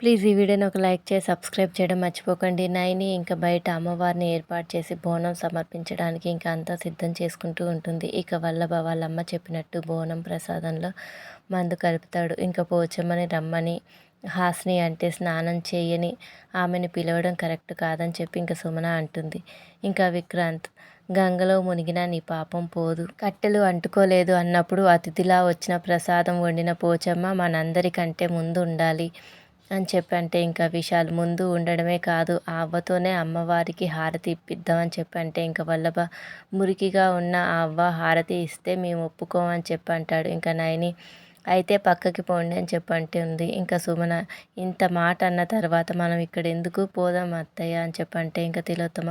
Please ఈ వీడియోని ఒక లైక్ చేసి సబ్స్క్రైబ్ చేయడం మర్చిపోకండి. నైని ఇంకా బయట అమ్మవారిని ఏర్పాటు చేసి బోనం సమర్పించడానికి ఇంకా అంతా సిద్ధం చేసుకుంటూ ఉంటుంది. ఇక వల్లభ వాళ్ళమ్మ చెప్పినట్టు బోనం ప్రసాదంలో మందు కలుపుతాడు. ఇంకా పోచమ్మని రమ్మని హాస్ని అంటే స్నానం చేయని ఆమెను పిలవడం కరెక్ట్ కాదని చెప్పి ఇంకా సుమన అంటుంది. ఇంకా విక్రాంత్ గంగలో మునిగిన నీ పాపం పోదు. కట్టెలు అంటుకోలేదు అన్నప్పుడు అతిథిలా వచ్చిన ప్రసాదం వండిన పోచమ్మ మనందరికంటే ముందు ఉండాలి. అని చెప్పి అంటే ఇంకా విశాల్ ముందు ఉండడమే కాదు ఆ అవ్వతోనే అమ్మవారికి హారతి ఇప్పిద్దామని చెప్పి అంటే ఇంకా వల్లభ మురికిగా ఉన్న ఆ అవ్వ హారతి ఇస్తే మేము ఒప్పుకోమని చెప్పి అంటాడు ఇంకా నయని అయితే పక్కకి పోండి అని చెప్పంటే ఉంది. ఇంకా సుమన ఇంత మాట అన్న తర్వాత మనం ఇక్కడ ఎందుకు పోదాం అత్తయ్య అని చెప్పంటే ఇంకా తిలోత్తమ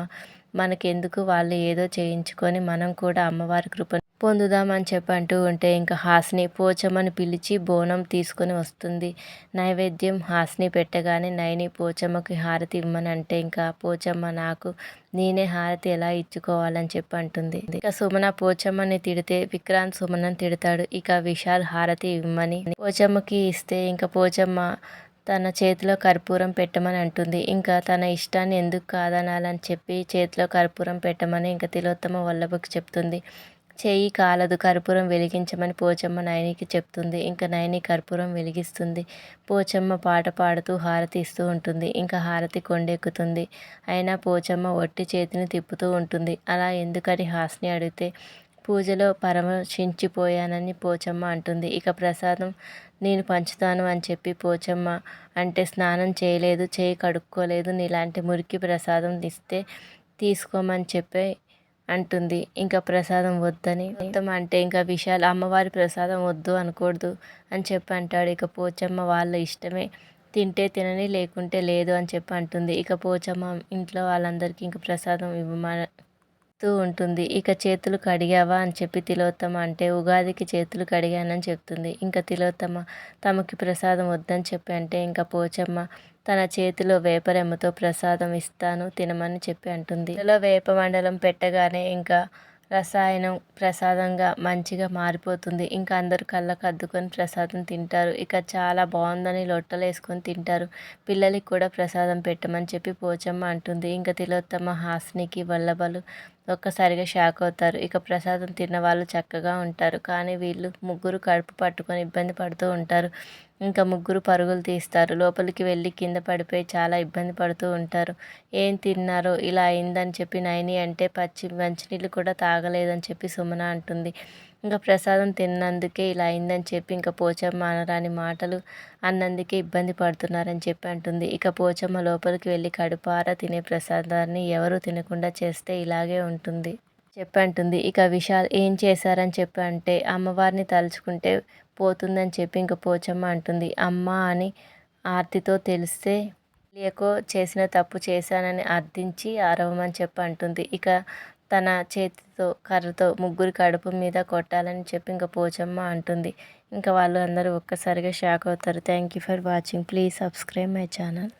మనకెందుకు వాళ్ళు ఏదో చేయించుకొని మనం కూడా అమ్మవారి కృప పొందుదామని చెప్పి అంటూ ఉంటే ఇంకా హాస్ని పోచమ్మని పిలిచి బోనం తీసుకొని వస్తుంది. నైవేద్యం హాస్ని పెట్టగానే నైని పోచమ్మకి హారతి ఇమ్మని అంటే ఇంకా పోచమ్మ నాకు నేనే హారతి ఎలా ఇచ్చుకోవాలని చెప్పి అంటుంది ఇక సుమన పోచమ్మని తిడితే విక్రాంత్ సుమనని తిడతాడు. ఇక విశాల్ హారతి ఇవ్వమని పోచమ్మకి ఇస్తే ఇంకా పోచమ్మ తన చేతిలో కర్పూరం పెట్టమని అంటుంది. ఇంకా తన ఇష్టాన్ని ఎందుకు కాదనాలని చెప్పి చేతిలో కర్పూరం పెట్టమని ఇంకా తిలోత్తమ వల్లభకు చెప్తుంది. చేయి కాలదు కర్పూరం వెలిగించమని పోచమ్మ నయనికి చెప్తుంది. ఇంకా నయని కర్పూరం వెలిగిస్తుంది. పోచమ్మ పాట పాడుతూ హారతి ఇస్తూ ఉంటుంది. ఇంకా హారతి కొండెక్కుతుంది. అయినా పోచమ్మ ఒట్టి చేతిని తిప్పుతూ ఉంటుంది. అలా ఎందుకని హాస్ని అడిగితే పూజలో పరమశించిపోయానని పోచమ్మ అంటుంది. ఇక ప్రసాదం నేను పంచుతాను అని చెప్పి పోచమ్మ అంటే స్నానం చేయలేదు చేయి కడుక్కోలేదు నీలాంటి మురికి ప్రసాదం ఇస్తే తీసుకోమని చెప్పి అంటుంది. ఇంకా ప్రసాదం వద్దని మొత్తం అంటే ఇంకా విషయాలు అమ్మవారి ప్రసాదం వద్దు అనకూడదు అని చెప్పి అంటాడు. ఇక పోచమ్మ వాళ్ళ ఇష్టమే తింటే తినని లేకుంటే లేదు అని చెప్పి అంటుంది. ఇక పోచమ్మ ఇంట్లో వాళ్ళందరికీ ఇంక ప్రసాదం చెప్తూ ఉంటుంది. ఇక చేతులు కడిగావా? అని చెప్పి తిలోత్తమ అంటే ఉగాదికి చేతులు కడిగానని చెప్తుంది. ఇంకా తిలోత్తమ తమకి ప్రసాదం వద్దని చెప్పి అంటే ఇంకా పోచమ్మ తన చేతిలో వేపరెమ్మతో ప్రసాదం ఇస్తాను తినమని చెప్పి అంటుంది. ఇందులో వేప మండలం పెట్టగానే ఇంకా రసాయనం ప్రసాదంగా మంచిగా మారిపోతుంది. ఇంకా అందరూ కళ్ళకు అద్దుకొని ప్రసాదం తింటారు. ఇక చాలా బాగుందని లొట్టలు వేసుకొని తింటారు. పిల్లలకి కూడా ప్రసాదం పెట్టమని చెప్పి పోచమ్మ అంటుంది. ఇంకా తిలోత్తమ హాస్నికి వల్లభలు ఒక్కసారిగా షాక్ అవుతారు. ఇక ప్రసాదం తిన్న వాళ్ళు చక్కగా ఉంటారు. కానీ వీళ్ళు ముగ్గురు కడుపు పట్టుకొని ఇబ్బంది పడుతూ ఉంటారు. ఇంకా ముగ్గురు పరుగులు తీస్తారు. లోపలికి వెళ్ళి కింద పడిపోయి చాలా ఇబ్బంది పడుతూ ఉంటారు. ఏం తిన్నారో ఇలా అయిందని చెప్పి నైని అంటే పచ్చి మంచినీళ్ళు కూడా తాగలేదని చెప్పి సుమన అంటుంది. ఇంకా ప్రసాదం తిన్నందుకే ఇలా అయిందని చెప్పి ఇంకా పోచమ్మ అనరాని మాటలు అన్నందుకే ఇబ్బంది పడుతున్నారని చెప్పి అంటుంది. ఇక పోచమ్మ లోపలికి వెళ్ళి కడుపార తినే ప్రసాదాన్ని ఎవరు తినకుండా చేస్తే ఇలాగే ఉంటుంది చెప్పి అంటుంది. ఇక విశాల్ ఏం చేశారని చెప్పి అంటే అమ్మవారిని తలుచుకుంటే పోతుందని చెప్పి ఇంక పోచమ్మ అంటుంది. అమ్మ అని ఆర్తితో తెలిస్తే తెలియకో చేసిన తప్పు చేశానని అర్థించి అరవమని చెప్పి అంటుంది. ఇక తన చేతితో కర్రతో ముగ్గురి కడుపు మీద కొట్టాలని చెప్పి ఇంకా పోచమ్మ అంటుంది. ఇంకా వాళ్ళు అందరూ ఒక్కసారిగా షాక్ అవుతారు. Thank you for watching please subscribe my channel